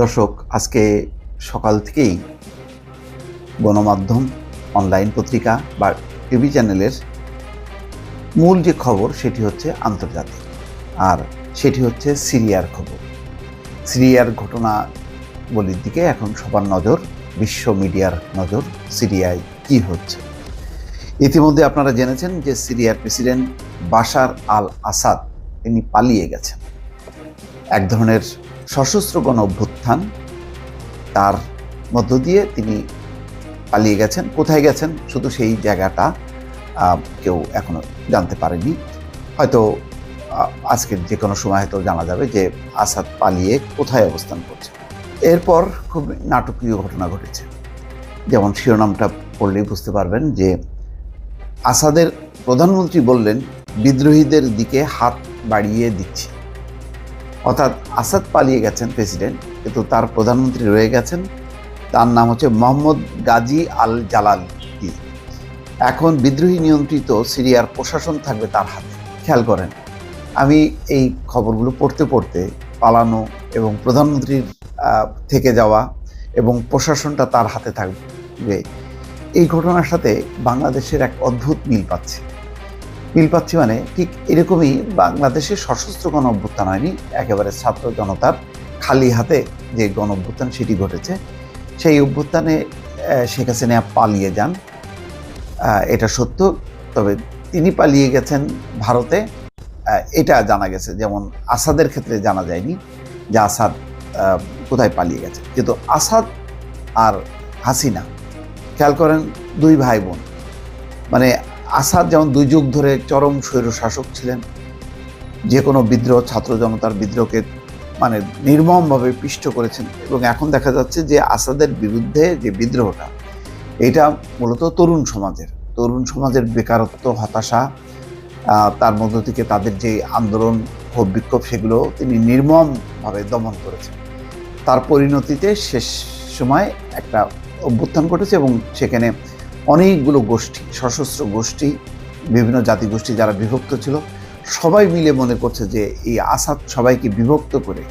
দর্শক, আজকে সকাল থেকেই গণমাধ্যম, অনলাইন পত্রিকা বা টিভি চ্যানেলের মূল যে খবর, সেটি হচ্ছে আন্তর্জাতিক। আর সেটি হচ্ছে সিরিয়ার খবর। সিরিয়ার ঘটনা বলির দিকে এখন সবার নজর, বিশ্ব মিডিয়ার নজর, সিরিয়ায় কি হচ্ছে? ইতিমধ্যে আপনারা জেনেছেন যে সিরিয়ার প্রেসিডেন্ট বাশার আল আসাদ তিনি পালিয়ে গেছেন। এক ধরনের সশস্ত্র গণ অভ্যুত্থান, তার মধ্য দিয়ে তিনি পালিয়ে গেছেন। কোথায় গেছেন? শুধু সেই জায়গাটা কেউ এখনও জানতে পারেনি। হয়তো আজকের যে কোনো সময় হয়তো জানা যাবে যে আসাদ পালিয়ে কোথায় অবস্থান করছে। এরপর খুব নাটকীয় ঘটনা ঘটেছে। যেমন শিরোনামটা পড়লেই বুঝতে পারবেন যে, আসাদের প্রধানমন্ত্রী বললেন, বিদ্রোহীদের দিকে হাত বাড়িয়ে দিচ্ছি। অর্থাৎ আসাদ পালিয়ে গেছেন প্রেসিডেন্ট, কিন্তু তার প্রধানমন্ত্রী রয়ে গেছেন। তার নাম হচ্ছে মোহাম্মদ গাজী আল জালালি এখন বিদ্রোহী নিয়ন্ত্রিত সিরিয়ার প্রশাসন থাকবে তার হাতে। খেয়াল করেন, আমি এই খবরগুলো পড়তে পড়তে পালানো এবং প্রধানমন্ত্রীর থেকে যাওয়া এবং প্রশাসনটা তার হাতে থাকবে। এই ঘটনার সাথে বাংলাদেশের এক অদ্ভুত মিল পাচ্ছে। মিল পাচ্ছি মানে ঠিক এরকমই বাংলাদেশের সশস্ত্র গণ অভ্যুত্থান হয়নি, একেবারে ছাত্র জনতার খালি হাতে যে গণ অভ্যুত্থান সেটি ঘটেছে, সেই অভ্যুত্থানে শেখ হাসিনা পালিয়ে যান এটা সত্য, তবে তিনি পালিয়ে গেছেন ভারতে এটা জানা গেছে, যেমন আসাদের ক্ষেত্রে জানা যায়নি যে আসাদ কোথায় পালিয়ে গেছে, কিন্তু আসাদ আর হাসিনা, খেয়াল করেন দুই ভাই বোন মানে আসাদ যেমন দুই যুগ ধরে চরম স্বৈর শাসক ছিলেন, যে কোনো বিদ্রোহ ছাত্র জনতার বিদ্রোহকে মানে নির্মমভাবে পিষ্ট করেছেন এবং এখন দেখা যাচ্ছে যে আসাদের বিরুদ্ধে যে বিদ্রোহটা, এটা মূলত তরুণ সমাজের তরুণ সমাজের বেকারত্ব, হতাশা তার মধ্য থেকে তাদের যে আন্দোলন, ক্ষোভ, বিক্ষোভ, সেগুলো তিনি নির্মমভাবে দমন করেছেন। তার পরিণতিতে শেষ সময় একটা অভ্যুত্থান ঘটেছে এবং সেখানে অনেকগুলো গোষ্ঠী, সশস্ত্র গোষ্ঠী, বিভিন্ন জাতিগোষ্ঠী যারা বিভক্ত ছিল, সবাই মিলে মনে করছে যে এই আসাদ সবাইকে বিভক্ত করে,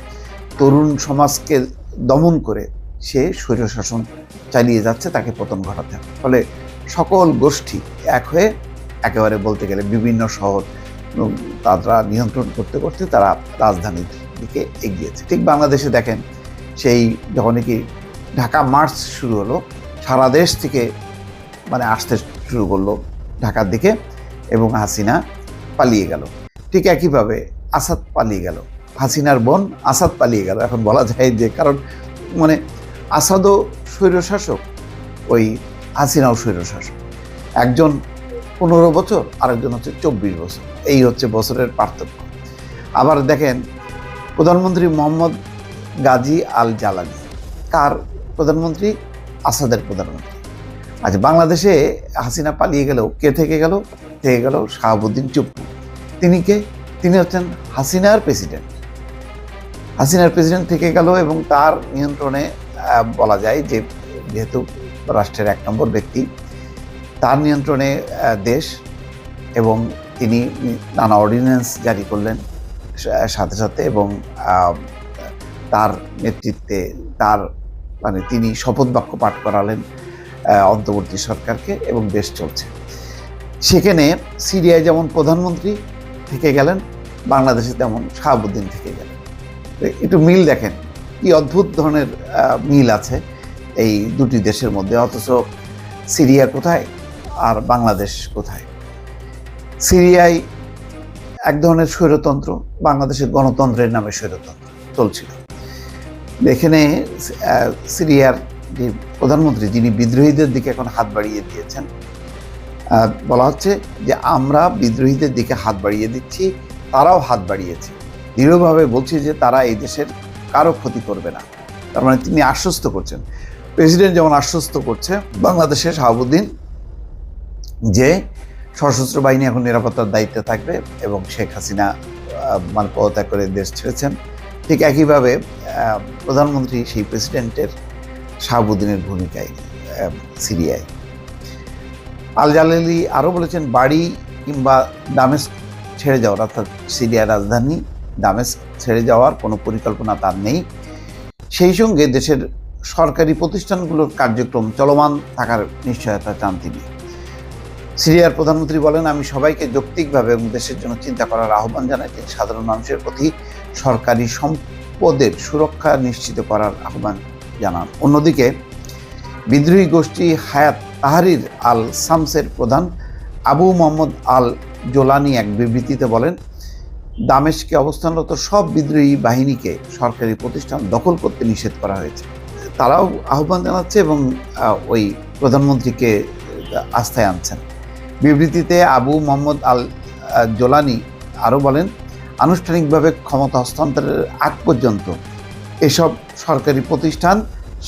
তরুণ সমাজকে দমন করে সে স্বৈরশাসন চালিয়ে যাচ্ছে, তাকে পতন ঘটাতে ফলে সকল গোষ্ঠী এক হয়ে একেবারে বলতে গেলে বিভিন্ন শহর তারা নিয়ন্ত্রণ করতে করতে তারা রাজধানীর দিকে এগিয়েছে। ঠিক বাংলাদেশে দেখেন, সেই যখন কি ঢাকা মার্চ শুরু হলো, সারা দেশ থেকে মানে আসতে শুরু করল ঢাকার দিকে এবং হাসিনা পালিয়ে গেল। ঠিক একইভাবে আসাদ পালিয়ে গেল। হাসিনার বোন আসাদ পালিয়ে গেল। এখন বলা যায় যে কারণ মানে আসাদও স্বৈরশাসক, ওই হাসিনাও স্বৈরশাসক। একজন পনেরো বছর, আরেকজন হচ্ছে চব্বিশ বছর। এই হচ্ছে বছরের পার্থক্য। আবার দেখেন, প্রধানমন্ত্রী মোহাম্মদ গাজী আল জালালি কার প্রধানমন্ত্রী? আসাদের প্রধানমন্ত্রী। আচ্ছা বাংলাদেশে হাসিনা পালিয়ে গেলেও কে থেকে গেল? থেকে গেল শাহাবুদ্দিন চুপ্পু। তিনি কে? তিনি হচ্ছেন হাসিনার প্রেসিডেন্ট। হাসিনার প্রেসিডেন্ট থেকে গেল এবং তার নিয়ন্ত্রণে বলা যায় যে যেহেতু রাষ্ট্রের এক নম্বর ব্যক্তি, তার নিয়ন্ত্রণে দেশ এবং তিনি নানা অর্ডিন্যান্স জারি করলেন সাথে সাথে এবং তার নেতৃত্বে তার মানে তিনি শপথ বাক্য পাঠ করালেন। অন্তর্বর্তী সরকারকে এবং দেশ চলছে। সেখানে সিরিয়ায় যেমন প্রধানমন্ত্রী থেকে গেলেন, বাংলাদেশে তেমন শাহাবুদ্দিন থেকে গেলেন। একটু মিল দেখেন, কি অদ্ভুত ধরনের মিল আছে এই দুটি দেশের মধ্যে, অথচ সিরিয়া কোথায় আর বাংলাদেশ কোথায়? সিরিয়ায় এক ধরনের স্বৈরতন্ত্র, বাংলাদেশের গণতন্ত্রের নামে স্বৈরতন্ত্র চলছিল। এখানে সিরিয়ার যে প্রধানমন্ত্রী যিনি বিদ্রোহীদের দিকে এখন হাত বাড়িয়ে দিয়েছেন বলা হচ্ছে যে আমরা বিদ্রোহীদের দিকে হাত বাড়িয়ে দিচ্ছি, তারাও হাত বাড়িয়েছে। দৃঢ়ভাবে বলছি যে তারা এই দেশের কারও ক্ষতি করবে না। তার মানে তিনি আশ্বস্ত করছেন। প্রেসিডেন্ট যেমন আশ্বস্ত করছে বাংলাদেশের শাহাবুদ্দিন যে সশস্ত্র বাহিনী এখন নিরাপত্তার দায়িত্বে থাকবে এবং শেখ হাসিনা মানে পদত্যাগ করে দেশ ছেড়েছেন। ঠিক একইভাবে প্রধানমন্ত্রী সেই প্রেসিডেন্টের শাহাবুদ্দিনের ভূমিকায় সিরিয়ায়। আল জালালি আরও বলেছেন, বাড়ি কিংবা দামেস ছেড়ে যাওয়ার, অর্থাৎ সিরিয়ার রাজধানী দামেস ছেড়ে যাওয়ার কোনো পরিকল্পনা তার নেই। সেই সঙ্গে দেশের সরকারি প্রতিষ্ঠানগুলোর কার্যক্রম চলমান থাকার নিশ্চয়তা চান তিনি। সিরিয়ার প্রধানমন্ত্রী বলেন, আমি সবাইকে যৌক্তিকভাবে এবং দেশের জন্য চিন্তা করার আহ্বান জানাই তিনি সাধারণ মানুষের প্রতি সরকারি সম্পদের সুরক্ষা নিশ্চিত করার আহ্বান জানান। অন্যদিকে, বিদ্রোহী গোষ্ঠী হায়াত তাহারির আল সামসের প্রধান আবু মোহাম্মদ আল জোলানি এক বিবৃতিতে বলেন দামেশকে অবস্থানরত সব বিদ্রোহী বাহিনীকে সরকারি প্রতিষ্ঠান দখল করতে নিষেধ করা হয়েছে। তারাও আহ্বান জানাচ্ছে এবং ওই প্রধানমন্ত্রীকে আস্থায় আনছেন। বিবৃতিতে আবু মোহাম্মদ আল জোলানি আরও বলেন, আনুষ্ঠানিকভাবে ক্ষমতা হস্তান্তরের আগ পর্যন্ত এসব সরকারি প্রতিষ্ঠান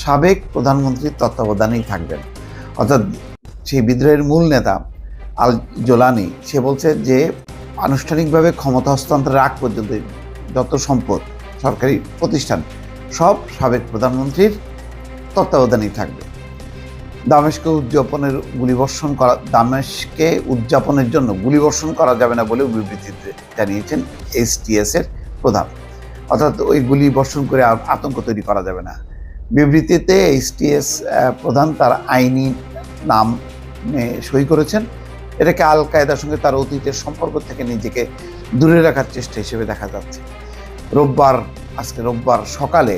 সাবেক প্রধানমন্ত্রীর তত্ত্বাবধানেই থাকবেন। অর্থাৎ সেই বিদ্রোহের মূল নেতা আল জোলানি, সে বলছে যে আনুষ্ঠানিকভাবে ক্ষমতা হস্তান্তরের আগ পর্যন্ত যত সম্পদ সরকারি প্রতিষ্ঠান সব সাবেক প্রধানমন্ত্রীর তত্ত্বাবধানেই থাকবে। দামেশকে উদযাপনের গুলিবর্ষণ করা দামেশকে উদযাপনের জন্য গুলিবর্ষণ করা যাবে না বলেও বিবৃতিতে জানিয়েছেন এসটিএস এর প্রধান। অর্থাৎ ওই গুলি বর্ষণ করে আতঙ্ক তৈরি করা যাবে না। বিবৃতিতে এইচটিএস প্রধান তার আইনি নাম সই করেছেন। এটাকে আল কায়দার সঙ্গে তার অতীতের সম্পর্ক থেকে নিজেকে দূরে রাখার চেষ্টা হিসেবে দেখা যাচ্ছে। রোববার, আজকে রোববার সকালে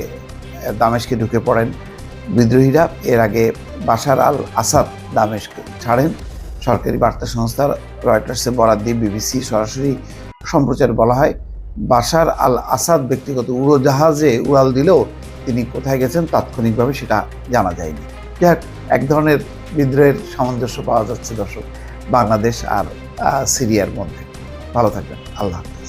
দামেশকে ঢুকে পড়েন বিদ্রোহীরা। এর আগে বাশার আল আসাদ দামেশকে ছাড়েন। সরকারি বার্তা সংস্থা রয়টার্সে বরাদ দিয়ে বিবিসি সরাসরি সম্প্রচার বলা হয়। বাশার আল আসাদ ব্যক্তিগত উড়োজাহাজে উড়াল দিলেও তিনি কোথায় গেছেন তাৎক্ষণিকভাবে সেটা জানা যায়নি। যাক, এক ধরনের বিদ্রোহের সামঞ্জস্য পাওয়া যাচ্ছে দর্শক, বাংলাদেশ আর সিরিয়ার মধ্যে। ভালো থাকবেন। আল্লাহ হাফেজ।